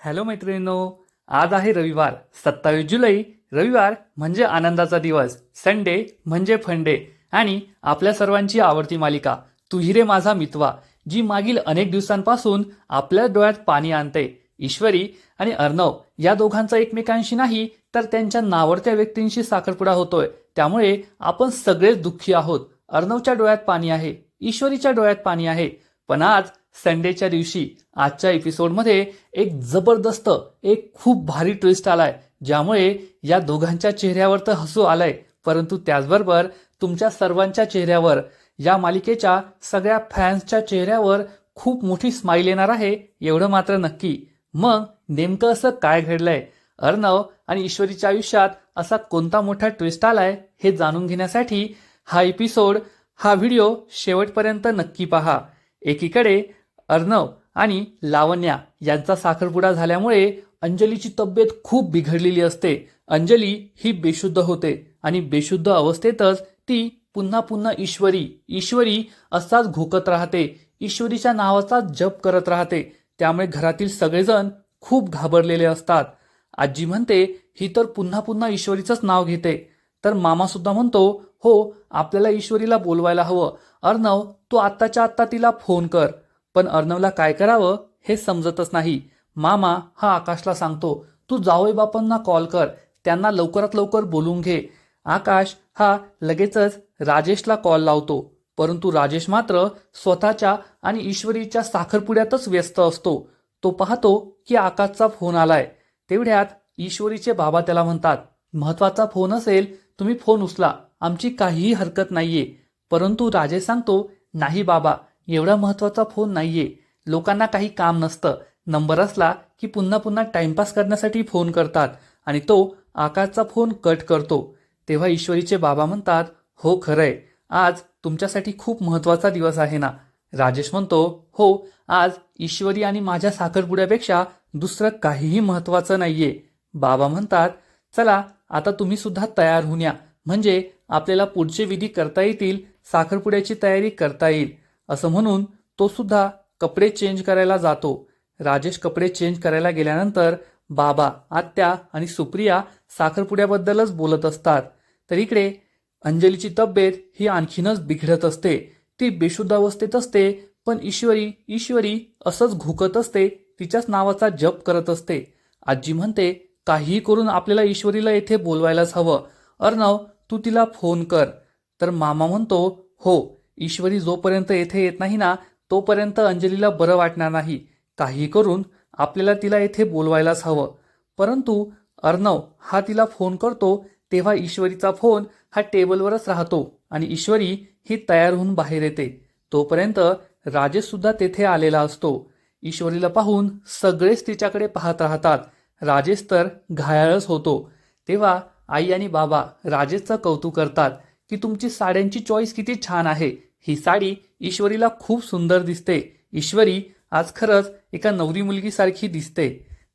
Hello मैत्रिणींनो आज आहे रविवार सत्तावीस जुलै रविवार म्हणजे आनंदाचा दिवस संडे म्हणजे फंडे आणि आपल्या सर्वांची आवडती मालिका तुही रे माझा मितवा जी मागील अनेक दिवसांपासून आपल्या डोळ्यात पाणी आणते. ईश्वरी आणि अर्णव या दोघांचा एकमेकांशी नाही तर त्यांच्या नावडत्या व्यक्तींशी साखरपुडा होतोय. त्यामुळे आपण सगळेच दुःखी आहोत. अर्णवच्या डोळ्यात पाणी आहे ईश्वरीच्या डोळ्यात पाणी आहे. पण आज संडेच्या दिवशी आजच्या एपिसोडमध्ये एक जबरदस्त एक खूप भारी ट्विस्ट आलाय ज्यामुळे या दोघांच्या चेहऱ्यावर तर हसू आलंय परंतु त्याचबरोबर तुमच्या सर्वांच्या चेहऱ्यावर या मालिकेच्या सगळ्या फॅन्सच्या चेहऱ्यावर खूप मोठी स्माईल येणार आहे एवढं मात्र नक्की. मग नेमकं असं काय घडलंय? अर्णव आणि ईश्वरीच्या आयुष्यात असा कोणता मोठा ट्विस्ट आलाय हे जाणून घेण्यासाठी हा एपिसोड हा व्हिडिओ शेवटपर्यंत नक्की पहा. एकीकडे अर्णव आणि लावण्या यांचा साखरपुडा झाल्यामुळे अंजलीची तब्येत खूप बिघडलेली असते. अंजली ही बेशुद्ध होते आणि बेशुद्ध अवस्थेतच ती पुन्हा पुन्हा ईश्वरी ईश्वरी असाच घोकत राहते. ईश्वरीच्या नावाचा जप करत राहते. त्यामुळे घरातील सगळेजण खूप घाबरलेले असतात. आजी म्हणते ही तर पुन्हा पुन्हा ईश्वरीचंच नाव घेते. तर मामा सुद्धा म्हणतो हो आपल्याला ईश्वरीला बोलवायला हवं. अर्णव तू आत्ताच्या आत्ता तिला फोन कर. पण अर्णवला काय करावं हे समजतच नाही. मामा हा आकाशला सांगतो तू जावई बापांना कॉल कर. त्यांना लवकरात लवकर बोलून घे. आकाश हा लगेचच राजेशला कॉल लावतो. परंतु राजेश मात्र स्वतःच्या आणि ईश्वरीच्या साखरपुड्यातच व्यस्त असतो. तो पाहतो की आकाशचा फोन आलाय. तेवढ्यात ईश्वरीचे बाबा त्याला म्हणतात महत्त्वाचा फोन असेल तुम्ही फोन उचला. आमची काहीही हरकत नाहीये. परंतु राजेश सांगतो नाही बाबा एवढा महत्त्वाचा फोन नाहीये. लोकांना काही काम नसतं. नंबर असला की पुन्हा पुन्हा टाइमपास करण्यासाठी फोन करतात आणि तो आकाशचा फोन कट करतो. तेव्हा ईश्वरीचे बाबा म्हणतात हो खरंय. आज तुमच्यासाठी खूप महत्त्वाचा दिवस आहे ना. राजेश म्हणतो हो आज ईश्वरी आणि माझ्या साखरपुड्यापेक्षा दुसरं काहीही महत्वाचं नाहीये. बाबा म्हणतात चला आता तुम्ही सुद्धा तयार होऊन या. म्हणजे आपल्याला पुढचे विधी करता येतील साखरपुड्याची तयारी करता येईल. असं म्हणून तो सुद्धा कपडे चेंज करायला जातो. राजेश कपडे चेंज करायला गेल्यानंतर बाबा आत्या आणि सुप्रिया साखरपुड्याबद्दलच बोलत असतात. तर इकडे अंजलीची तब्येत ही आणखीनच बिघडत असते. ती बेशुद्ध अवस्थेत असते पण ईश्वरी ईश्वरी असंच घुकत असते तिच्याच नावाचा जप करत असते. आजी म्हणते काहीही करून आपल्याला ईश्वरीला येथे बोलवायलाच हवं. अर्णव तू तिला फोन कर. तर मामा म्हणतो हो. ईश्वरी जोपर्यंत येथे येत नाही ना तोपर्यंत अंजलीला बरं वाटणार नाही. काही करून आपल्याला तिला येथे बोलवायलाच हवं. परंतु अर्णव हा तिला फोन करतो तेव्हा ईश्वरीचा फोन हा टेबलवरच राहतो आणि ईश्वरी ही तयार होऊन बाहेर येते. तोपर्यंत राजेश सुद्धा तेथे आलेला असतो. ईश्वरीला पाहून सगळेच तिच्याकडे पाहत राहतात. राजेश तर घायाळच होतो. तेव्हा आई आणि बाबा राजेशचं कौतुक करतात की तुमची साड्यांची चॉईस किती छान आहे. ही साडी ईश्वरीला खूप सुंदर दिसते. ईश्वरी आज खरंच एका नवरी मुलगीसारखी दिसते.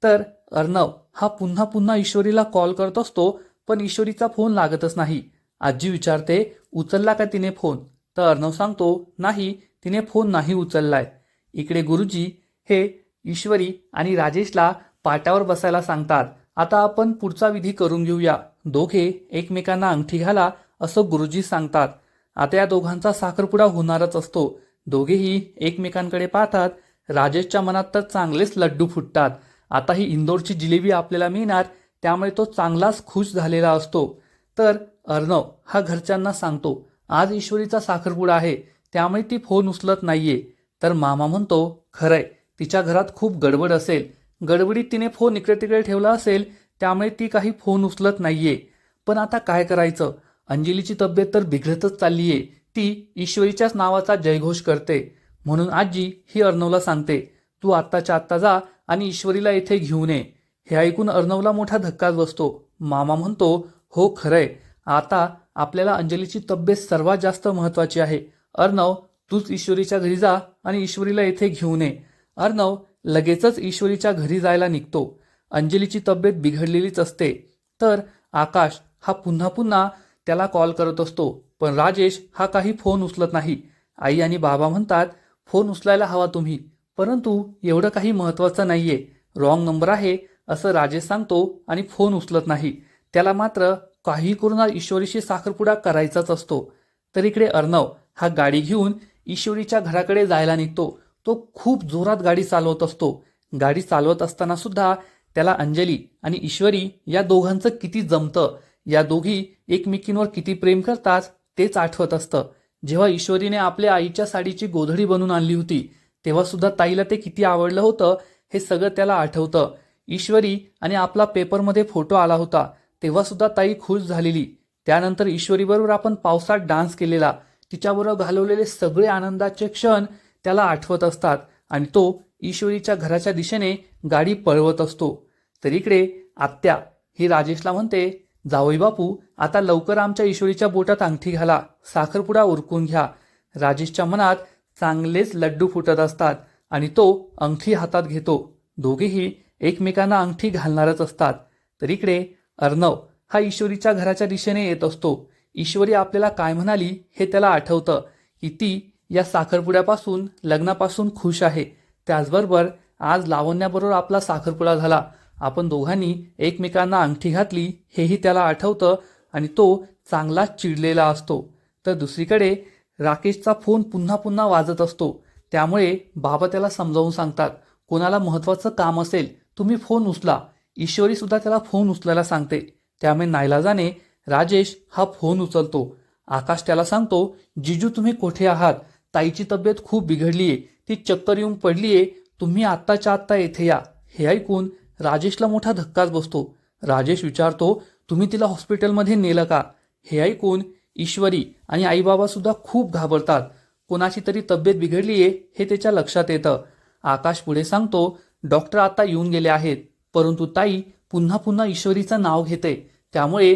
तर अर्णव हा पुन्हा पुन्हा ईश्वरीला कॉल करत असतो पण ईश्वरीचा फोन लागतच नाही. आजी विचारते उचलला का तिने फोन तर अर्णव सांगतो नाही तिने फोन नाही उचललाय. इकडे गुरुजी हे ईश्वरी आणि राजेशला पाटावर बसायला सांगतात आता आपण पुढचा विधी करून घेऊया. दोघे एकमेकांना अंगठी घाला असं गुरुजी सांगतात. आता या दोघांचा साखरपुडा होणारच असतो. दोघेही एकमेकांकडे पाहतात. राजेशच्या मनात तर चांगलेच लड्डू फुटतात. आता ही इंदोरची जिलेबी आपल्याला मिळणार त्यामुळे तो चांगलाच खुश झालेला असतो. तर अर्णव हा घरच्यांना सांगतो आज ईश्वरीचा साखरपुडा आहे त्यामुळे ती फोन उचलत नाहीये. तर मामा म्हणतो खरंय तिच्या घरात खूप गडबड असेल. गडबडीत तिने फोन इकडे तिकडे ठेवला असेल त्यामुळे ती काही फोन उचलत नाहीये. पण आता काय करायचं? अंजलीची तब्येत तर बिघडतच चालली आहे ती ईश्वरीच्याच नावाचा जयघोष करते. म्हणून आजी ही अर्णवला सांगते तू आत्ताच्या आत्ता जा आणि ईश्वरीला येथे घेऊन ये. हे ऐकून अर्णवला मोठा धक्काच बसतो. मामा म्हणतो हो खरंय. आता आपल्याला अंजलीची तब्येत सर्वात जास्त महत्वाची आहे. अर्णव तूच ईश्वरीच्या घरी जा आणि ईश्वरीला येथे घेऊन ये. अर्णव लगेचच ईश्वरीच्या घरी जायला निघतो. अंजलीची तब्येत बिघडलेलीच असते. तर आकाश हा पुन्हा पुन्हा त्याला कॉल करत असतो. पण राजेश हा काही फोन उचलत नाही. आई आणि बाबा म्हणतात फोन उचलायला हवा तुम्ही. परंतु एवढं काही महत्वाचं नाहीये. रॉंग नंबर आहे असं राजेश सांगतो आणि फोन उचलत नाही. त्याला मात्र काही करून ईश्वरीशी साखरपुडा करायचाच असतो. तर इकडे अर्णव हा गाडी घेऊन ईश्वरीच्या घराकडे जायला निघतो. तो खूप जोरात गाडी चालवत असतो. गाडी चालवत असताना सुद्धा त्याला अंजली आणि ईश्वरी या दोघांचं किती जमतं. या दोघी एकमेकींवर किती प्रेम करतात तेच आठवत असतं. जेव्हा ईश्वरीने आपल्या आईच्या साडीची गोधडी बनवून आणली होती तेव्हा सुद्धा ताईला ते किती आवडलं होतं हे सगळं त्याला आठवतं. ईश्वरी आणि आपला पेपरमध्ये फोटो आला होता तेव्हा सुद्धा ताई खुश झालेली. त्यानंतर ईश्वरीबरोबर आपण पावसात डान्स केलेला. तिच्याबरोबर घालवलेले सगळे आनंदाचे क्षण त्याला आठवत असतात आणि तो ईश्वरीच्या घराच्या दिशेने गाडी पळवत असतो. तर इकडे आत्या ही राजेशला म्हणते जावई बापू आता लवकर आमच्या ईश्वरीच्या बोटात अंगठी घाला साखरपुडा उरकून घ्या. राजेशच्या मनात चांगलेच लड्डू फुटत असतात आणि तो अंगठी हातात घेतो. दोघेही एकमेकांना अंगठी घालणारच असतात. तर इकडे अर्णव हा ईश्वरीच्या घराच्या दिशेने येत असतो. ईश्वरी आपल्याला काय म्हणाली हे त्याला आठवतं. की ती या साखरपुड्यापासून लग्नापासून खुश आहे. त्याचबरोबर आज लावण्याबरोबर आपला साखरपुडा झाला. आपण दोघांनी एकमेकांना अंगठी घातली हेही त्याला आठवतं आणि तो चांगला चिडलेला असतो. तर दुसरीकडे राकेशचा फोन पुन्हा पुन्हा वाजत असतो. त्यामुळे बाबा त्याला समजावून सांगतात कोणाला महत्त्वाचं काम असेल तुम्ही फोन उचला. ईश्वरीसुद्धा त्याला फोन उचलायला सांगते. त्यामुळे नाईलाजाने राजेश हा फोन उचलतो. आकाश त्याला सांगतो जिजू तुम्ही कोठे आहात? ताईची तब्येत खूप बिघडली आहे ती चक्कर येऊन पडली आहे तुम्ही आत्ताच्या आत्ता येथे या. हे ऐकून राजेशला मोठा धक्काच बसतो. राजेश विचारतो तुम्ही तिला हॉस्पिटलमध्ये नेलं का? हे ऐकून ईश्वरी आणि आईबाबासुद्धा खूप घाबरतात. कोणाची तरी तब्येत बिघडली आहे हे त्याच्या लक्षात येतं. आकाश पुढे सांगतो डॉक्टर आता येऊन गेले आहेत. परंतु ताई पुन्हा पुन्हा ईश्वरीचं नाव घेते. त्यामुळे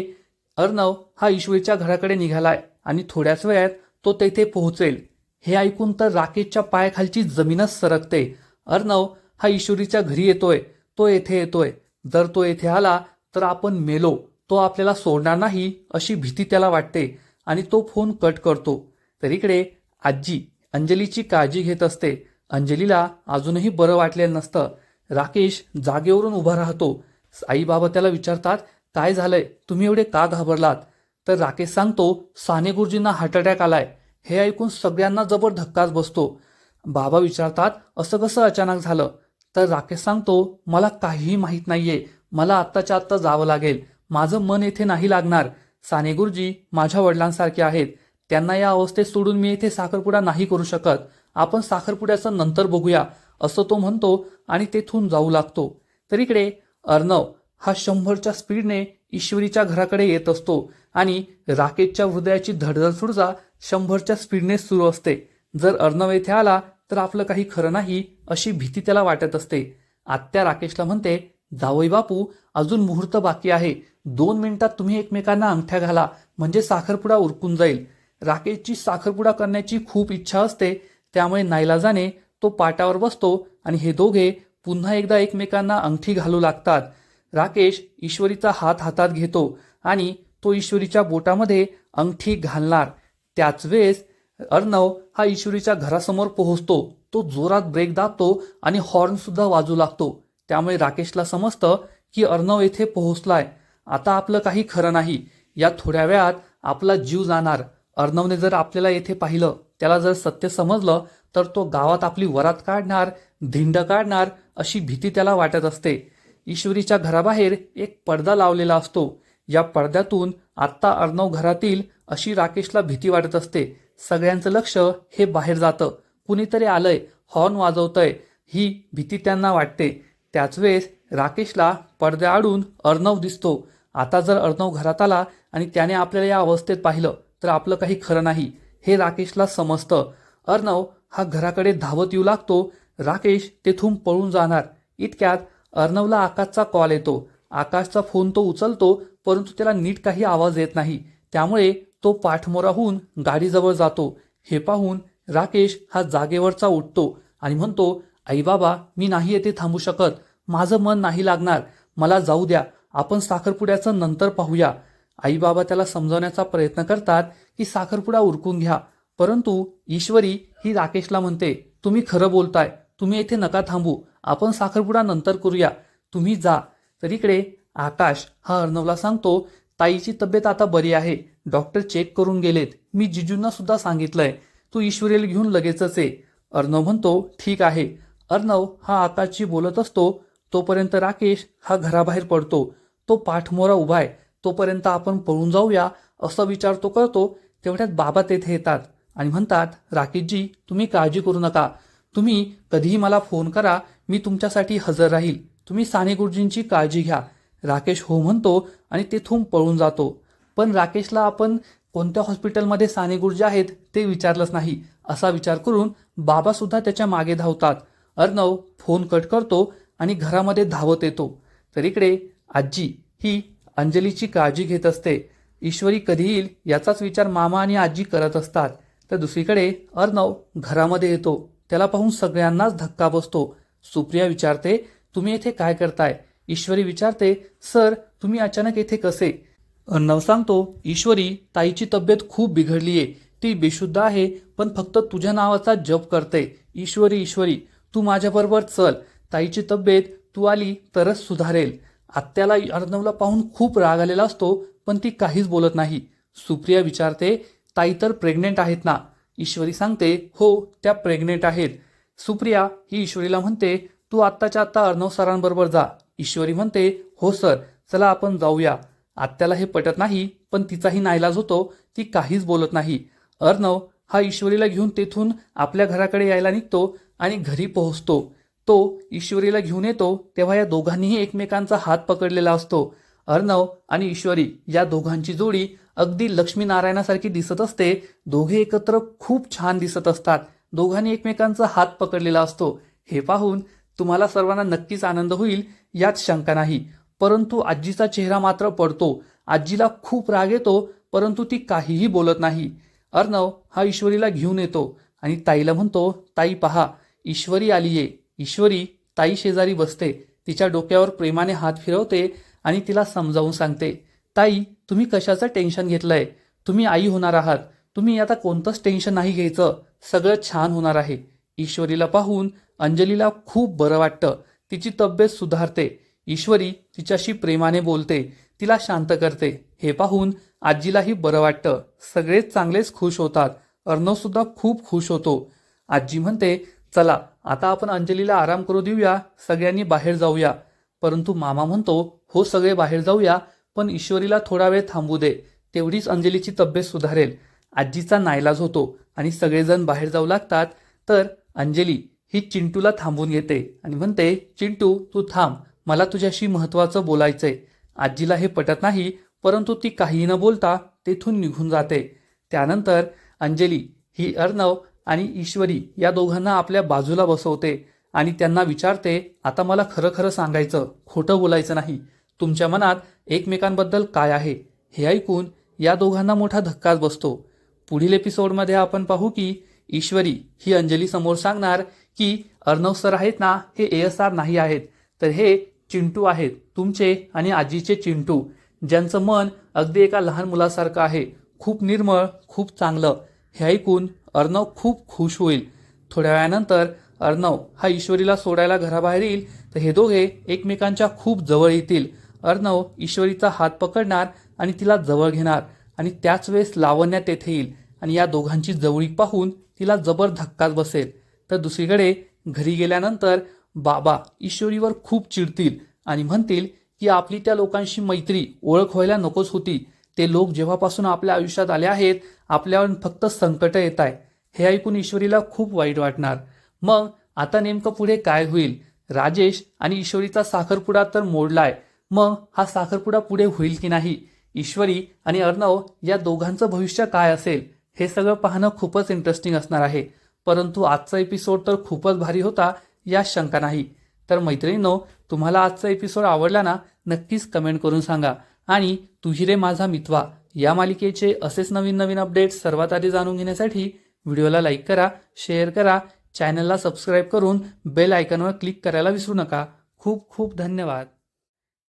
अर्णव हा ईश्वरीच्या घराकडे निघालाय आणि थोड्याच वेळात तो तेथे पोहोचेल. हे ऐकून तर राकेशच्या पायाखालची जमीनच सरकते. अर्णव हा ईश्वरीच्या घरी येतोय. तो येथे येतोय. जर तो येथे आला तर आपण मेलो. तो आपल्याला सोडणार नाही अशी भीती त्याला वाटते आणि तो फोन कट करतो. तर इकडे आजी अंजलीची काळजी घेत असते. अंजलीला अजूनही बरं वाटलेलं नसतं. राकेश जागेवरून उभा राहतो. आई बाबा त्याला विचारतात काय झालंय? तुम्ही एवढे का घाबरलात? तर राकेश सांगतो साने गुरुजींना हार्ट अटॅक आलाय. हे ऐकून सगळ्यांना जबर धक्काच बसतो. बाबा विचारतात असं कसं अचानक झालं? तर राकेश सांगतो मला काहीही माहीत नाहीये. मला आत्ताच्या आत्ता जावं लागेल. माझं मन येथे नाही लागणार. साने गुरुजी माझ्या वडिलांसारखे आहेत. त्यांना या अवस्थेत सोडून मी येथे साखरपुडा नाही करू शकत. आपण साखरपुड्याचं नंतर बघूया. असं तो म्हणतो आणि तेथून जाऊ लागतो. तर इकडे अर्णव हा शंभरच्या स्पीडने ईश्वरीच्या घराकडे येत असतो आणि राकेशच्या हृदयाची धडधड सुडजा शंभरच्या स्पीडने सुरू असते. जर अर्णव येथे आला तर आपलं काही खरं नाही अशी भीती त्याला वाटत असते. आत्या राकेशला म्हणते जावई बापू अजून मुहूर्त बाकी आहे. दोन मिनिटात तुम्ही एकमेकांना अंगठ्या घाला म्हणजे साखरपुडा उरकून जाईल. राकेशची साखरपुडा करण्याची खूप इच्छा असते त्यामुळे नाईलाजाने तो पाटावर बसतो आणि हे दोघे पुन्हा एकदा एकमेकांना अंगठी घालू लागतात. राकेश ईश्वरीचा हात हातात घेतो आणि तो ईश्वरीच्या बोटामध्ये अंगठी घालणार. त्याच वेळेस अर्णव हा ईश्वरीच्या घरासमोर पोहोचतो. तो जोरात ब्रेक दाबतो आणि हॉर्न सुद्धा वाजू लागतो. त्यामुळे राकेशला समजतं की अर्णव येथे पोहोचलाय. आता आपलं काही खरं नाही. या थोड्या वेळात आपला जीव जाणार. अर्णवने जर आपल्याला येथे पाहिलं त्याला जर सत्य समजलं तर तो गावात आपली वरात काढणार धिंड काढणार अशी भीती त्याला वाटत असते. ईश्वरीच्या घराबाहेर एक पडदा लावलेला असतो. या पडद्यातून आत्ता अर्णव घरातील अशी राकेशला भीती वाटत असते. सगळ्यांचं लक्ष हे बाहेर जातं. कुणीतरी आलंय हॉर्न वाजवतंय. ही भीती त्यांना वाटते. त्याच वेळेस राकेशला पडद्याआडून अर्णव दिसतो. आता जर अर्णव घरात आला आणि त्याने आपल्याला या अवस्थेत पाहिलं तर आपलं काही खरं नाही. हे राकेशला समजतं. अर्णव हा घराकडे धावत येऊ लागतो. राकेश तेथून पळून जाणार. इतक्यात अर्णवला आकाशचा कॉल येतो. आकाशचा फोन तो उचलतो परंतु त्याला नीट काही आवाज येत नाही. त्यामुळे तो पाठमोरा होऊन गाडीजवळ जातो. हे पाहून राकेश हा जागेवरचा उठतो आणि म्हणतो आई बाबा मी नाही येथे थांबू शकत. माझं मन नाही लागणार. मला जाऊ द्या. आपण साखरपुड्याचं नंतर पाहूया. आई बाबा त्याला समजावण्याचा प्रयत्न करतात की साखरपुडा उरकून घ्या. परंतु ईश्वरी ही राकेशला म्हणते तुम्ही खरं बोलताय. तुम्ही येथे नका थांबू. आपण साखरपुडा नंतर करूया. तुम्ही जा. तर इकडे आकाश हा अर्णवला सांगतो ताईची तब्येत आता बरी आहे. डॉक्टर चेक करून गेलेत. मी जिजूंना सुद्धा सांगितलंय. तू ईश्वरील घेऊन लगेचच ये. अर्णव म्हणतो ठीक आहे. अर्णव हा आकाशशी बोलत असतो तोपर्यंत राकेश हा घराबाहेर पडतो. तो पाठमोरा उभा आहे. तोपर्यंत आपण पळून जाऊया. असा विचार तो करतो. तेवढ्यात बाबा तेथे येतात आणि म्हणतात राकेशजी तुम्ही काळजी करू नका. तुम्ही कधीही मला फोन करा. मी तुमच्यासाठी हजर राहील. तुम्ही साने गुरुजींची काळजी घ्या. राकेश हो म्हणतो आणि तेथून पळून जातो. पण राकेशला आपण कोणत्या हॉस्पिटलमध्ये साने गुरुजी आहेत ते विचारलंच नाही असा विचार करून बाबासुद्धा त्याच्यामागे धावतात. अर्णव फोन कट करतो आणि घरामध्ये धावत येतो. तर इकडे आजी ही अंजलीची काळजी घेत असते. ईश्वरी कधी येईल याचाच विचार मामा आणि आजी करत असतात. तर दुसरीकडे अर्णव घरामध्ये येतो. त्याला पाहून सगळ्यांनाच धक्का बसतो. सुप्रिया विचारते तुम्ही येथे काय करताय? ईश्वरी विचारते सर तुम्ही अचानक येथे कसे? अर्णव सांगतो ईश्वरी ताईची तब्येत खूप बिघडली आहे ती बेशुद्ध आहे पण फक्त तुझ्या नावाचा जप करते. ईश्वरी ईश्वरी तू माझ्याबरोबर चल. ताईची तब्येत तू आली तरच सुधारेल. आत्याला अर्णवला पाहून खूप राग आलेला असतो पण ती काहीच बोलत नाही. सुप्रिया विचारते ताई तर प्रेग्नेंट आहेत ना? ईश्वरी सांगते हो त्या प्रेग्नेंट आहेत. सुप्रिया ही ईश्वरीला म्हणते तू आत्ताच्या आत्ता अर्णव सरांबरोबर जा. ईश्वरी म्हणते हो सर चला आपण जाऊया. आत्याला हे पटत नाही पण तिचाही नाईलाज होतो ती काहीच बोलत नाही. अर्णव हा ईश्वरीला घेऊन तेथून आपल्या घराकडे यायला निघतो आणि घरी पोहोचतो. तो ईश्वरीला घेऊन येतो तेव्हा या दोघांनीही एकमेकांचा हात पकडलेला असतो. अर्णव आणि ईश्वरी या दोघांची जोडी अगदी लक्ष्मीनारायणासारखी दिसत असते. दोघे एकत्र खूप छान दिसत असतात. दोघांनी एकमेकांचा हात पकडलेला असतो. हे पाहून तुम्हाला सर्वांना नक्कीच आनंद होईल यात शंका नाही. परंतु आजीचा चेहरा मात्र पडतो. आजीला खूप राग येतो परंतु ती काहीही बोलत नाही. अर्णव हा ईश्वरीला घेऊन येतो आणि ताईला म्हणतो ताई पहा ईश्वरी आलीये. ईश्वरी ताई शेजारी बसते. तिच्या डोक्यावर प्रेमाने हात फिरवते आणि तिला समजावून सांगते ताई तुम्ही कशाचं टेन्शन घेतलंय? तुम्ही आई होणार आहात. तुम्ही आता कोणतंच टेन्शन नाही घ्यायचं. सगळं छान होणार आहे. ईश्वरीला पाहून अंजलीला खूप बरं वाटतं. तिची तब्येत सुधारते. ईश्वरी तिच्याशी प्रेमाने बोलते. तिला शांत करते. हे पाहून आजीलाही बरं वाटतं. सगळेच चांगलेच खुश होतात. अर्णवसुद्धा खूप खुश होतो. आजी म्हणते चला आता आपण अंजलीला आराम करू देऊया. सगळ्यांनी बाहेर जाऊया. परंतु मामा म्हणतो हो सगळे बाहेर जाऊया पण ईश्वरीला थोडा वेळ थांबू दे. तेवढीच अंजलीची तब्येत सुधारेल. आजीचा नाईलाज होतो आणि सगळेजण बाहेर जाऊ लागतात. तर अंजली ही चिंटूला थांबून घेते आणि म्हणते चिंटू तू थांब. मला तुझ्याशी महत्वाचं बोलायचंय. आजीला हे पटत नाही परंतु ती काही न बोलता तेथून निघून जाते. त्यानंतर अंजली ही अर्णव आणि ईश्वरी या दोघांना आपल्या बाजूला बसवते आणि त्यांना विचारते आता मला खरं खरं सांगायचं खोटं बोलायचं नाही. तुमच्या मनात एकमेकांबद्दल काय आहे? हे ऐकून या दोघांना मोठा धक्काच बसतो. पुढील एपिसोडमध्ये आपण पाहू की ईश्वरी ही अंजली समोर सांगणार की अर्णव सर आहेत ना हे ए एस आर नाही आहेत. तर हे चिंटू आहेत. तुमचे आणि आजीचे चिंटू. ज्यांचं मन अगदी एका लहान मुलासारखं आहे. खूप निर्मळ खूप चांगलं. हे ऐकून अर्णव खूप खुश होईल. थोड्या वेळानंतर अर्णव हा ईश्वरीला सोडायला घराबाहेर येईल. तर हे दोघे एकमेकांच्या खूप जवळ येतील. अर्णव ईश्वरीचा हात पकडणार आणि तिला जवळ घेणार आणि त्याच वेळेस लावण्या तेथे येईल. आणि या दोघांची जवळीक पाहून तिला जबर धक्काच बसेल. तर दुसरीकडे घरी गेल्यानंतर बाबा ईश्वरीवर खूप चिडतील आणि म्हणतील की आपली त्या लोकांशी मैत्री ओळख व्हायला नकोच होती. ते लोक जेव्हापासून आपल्या आयुष्यात आले आहेत आपल्यावर फक्त संकट येत आहे हे ऐकून ईश्वरीला खूप वाईट वाटणार. मग आता नेमकं पुढे काय होईल? राजेश आणि ईश्वरीचा साखरपुडा तर मोडलाय. मग हा साखरपुडा पुढे होईल की नाही? ईश्वरी आणि अर्णव या दोघांचं भविष्य काय असेल? हे सगळं पाहणं खूपच इंटरेस्टिंग असणार आहे. परंतु आजचा एपिसोड तर खूपच भारी होता यात शंका नाही. तर मैत्रिणींनो तुम्हाला आजचा एपिसोड आवडला ना नक्कीच कमेंट करून सांगा. आणि तुझी रे माझा मितवा या मालिकेचे असेच नवीन नवीन अपडेट्स सर्वात आधी जाणून घेण्यासाठी व्हिडिओला लाईक करा शेअर करा चॅनलला सबस्क्राईब करून बेल आयकॉनवर क्लिक करायला विसरू नका. खूप खूप धन्यवाद.